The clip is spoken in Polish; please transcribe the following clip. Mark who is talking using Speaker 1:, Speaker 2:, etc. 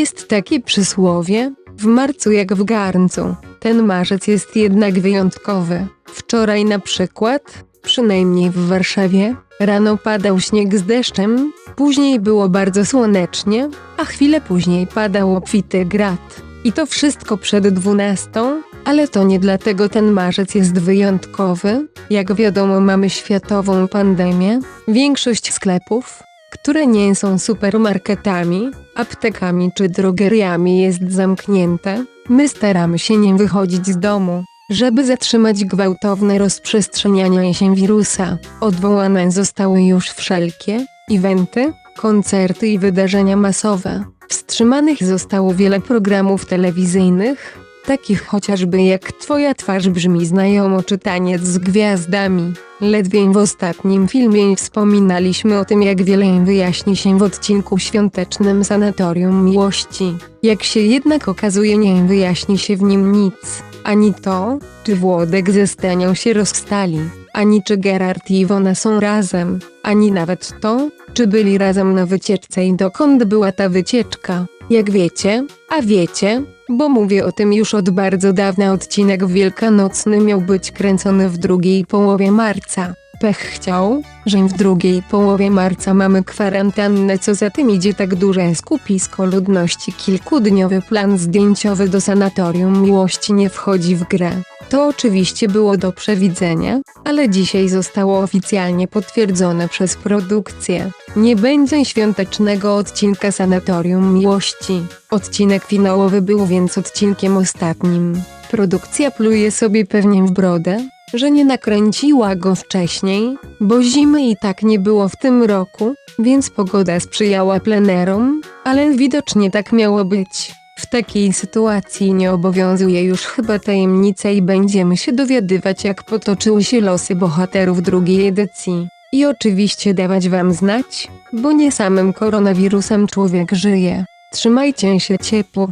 Speaker 1: Jest takie przysłowie, w marcu jak w garncu. Ten marzec jest jednak wyjątkowy. Wczoraj na przykład, przynajmniej w Warszawie, rano padał śnieg z deszczem, później było bardzo słonecznie, a chwilę później padał obfity grad. I to wszystko przed dwunastą, ale to nie dlatego ten marzec jest wyjątkowy. Jak wiadomo, mamy światową pandemię. Większość sklepów, które nie są supermarketami, aptekami czy drogeriami jest zamknięte. My staramy się nie wychodzić z domu, żeby zatrzymać gwałtowne rozprzestrzenianie się wirusa. Odwołane zostały już wszelkie eventy, koncerty i wydarzenia masowe. Wstrzymanych zostało wiele programów telewizyjnych, takich chociażby jak Twoja twarz brzmi znajomo czy Taniec z gwiazdami. Ledwie w ostatnim filmie wspominaliśmy o tym, jak wiele wyjaśni się w odcinku świątecznym Sanatorium Miłości. Jak się jednak okazuje, nie wyjaśni się w nim nic. Ani to, czy Włodek ze Stanią się rozstali, ani czy Gerard i Iwona są razem, ani nawet to, czy byli razem na wycieczce i dokąd była ta wycieczka. Jak wiecie, a wiecie, bo mówię o tym już od bardzo dawna odcinek wielkanocny miał być kręcony w drugiej połowie marca. Pech chciał, że w drugiej połowie marca mamy kwarantannę, co za tym idzie tak duże skupisko ludności. Kilkudniowy plan zdjęciowy do sanatorium miłości nie wchodzi w grę. To oczywiście było do przewidzenia, ale dzisiaj zostało oficjalnie potwierdzone przez produkcję. Nie będzie świątecznego odcinka Sanatorium Miłości. Odcinek finałowy był więc odcinkiem ostatnim. Produkcja pluje sobie pewnie w brodę, że nie nakręciła go wcześniej, bo zimy i tak nie było w tym roku, więc pogoda sprzyjała plenerom, ale widocznie tak miało być. Takiej sytuacji nie obowiązuje już chyba tajemnica i będziemy się dowiadywać jak potoczyły się losy bohaterów drugiej edycji. I oczywiście dawać wam znać, bo nie samym koronawirusem człowiek żyje. Trzymajcie się ciepło.